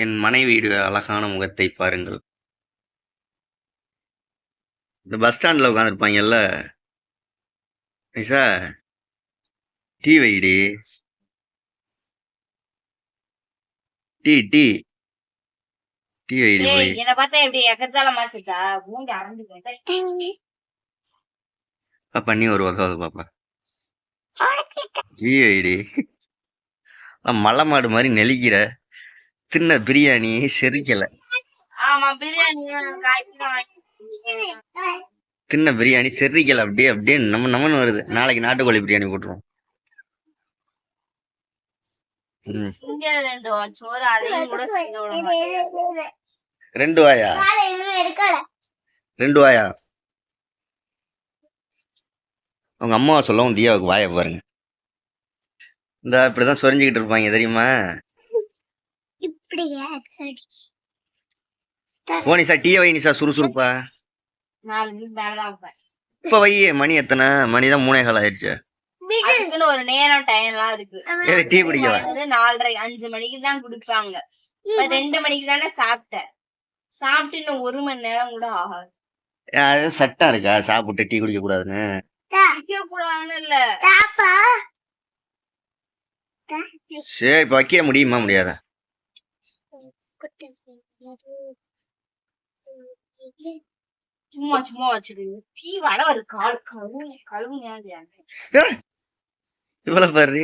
என் மனைவியுடைய அழகான முகத்தை பாருங்கள். இந்த பஸ் ஸ்டாண்டில் உட்காந்துருப்பாங்கல்ல Nisha tea வைடி. Tea tea. Tea வைடி என்ன பார்த்தா எப்படி எக்கத்தால மாத்திட்டா? மூஞ்சி அரைஞ்சு பாப்பா நீ ஒரு உதவாது பாப்பா. டீ வைடி. மலை மாடு மாதிரி நெளிக்கிற. தின்ன பிரியாணி செரிக்கல. தின்ன பிரியாணி செரிக்கல அப்படியே அப்படியே நம்ம நம்மன்னு வருது. நாளைக்கு நாட்டுக்கோழி பிரியாணி போட்டுருவோம். ரெண்டு வாயா? ரெண்டு வாயா? உங்க அம்மாவை சொல்லவும் தியாவுக்கு வாயை பாருங்க. இந்த இப்படிதான் சொரிஞ்சுக்கிட்டு இருப்பாங்க தெரியுமா? இப்படியா சரி. போனிசா டீ வை நிசா சுறுசுறுப்பா. நாலு மணிக்கு மேலதான் இப்ப வை மணி எத்தனை? மணி தான் மூணே கால் ஆயிடுச்சு. அதுக்குன்னு ஒரு நேரம் டைம் எல்லாம் இருக்கு. ஏது டீ குடிக்கவா? வந்து நாலரை அஞ்சு மணிக்கு தான் குடிப்பாங்க. இப்ப ரெண்டு மணிக்கு தானே சாப்பிட்டேன். சாப்பிட்டு இன்னும் ஒரு மணி நேரம் கூட ஆகாது. அது சட்டம் இருக்கா? சாப்பிட்டு டீ குடிக்க கூடாதுன்னு. குடிக்க கூடாதுன்னு இல்ல. தாப்பா. சரி இப்ப வைக்க முடியுமா முடியாதா? சும்மா சும்மா வச்சுட்டு பீ வட ஒரு கால் கழுவு கழுவுங்க இவ்வளவு பாரு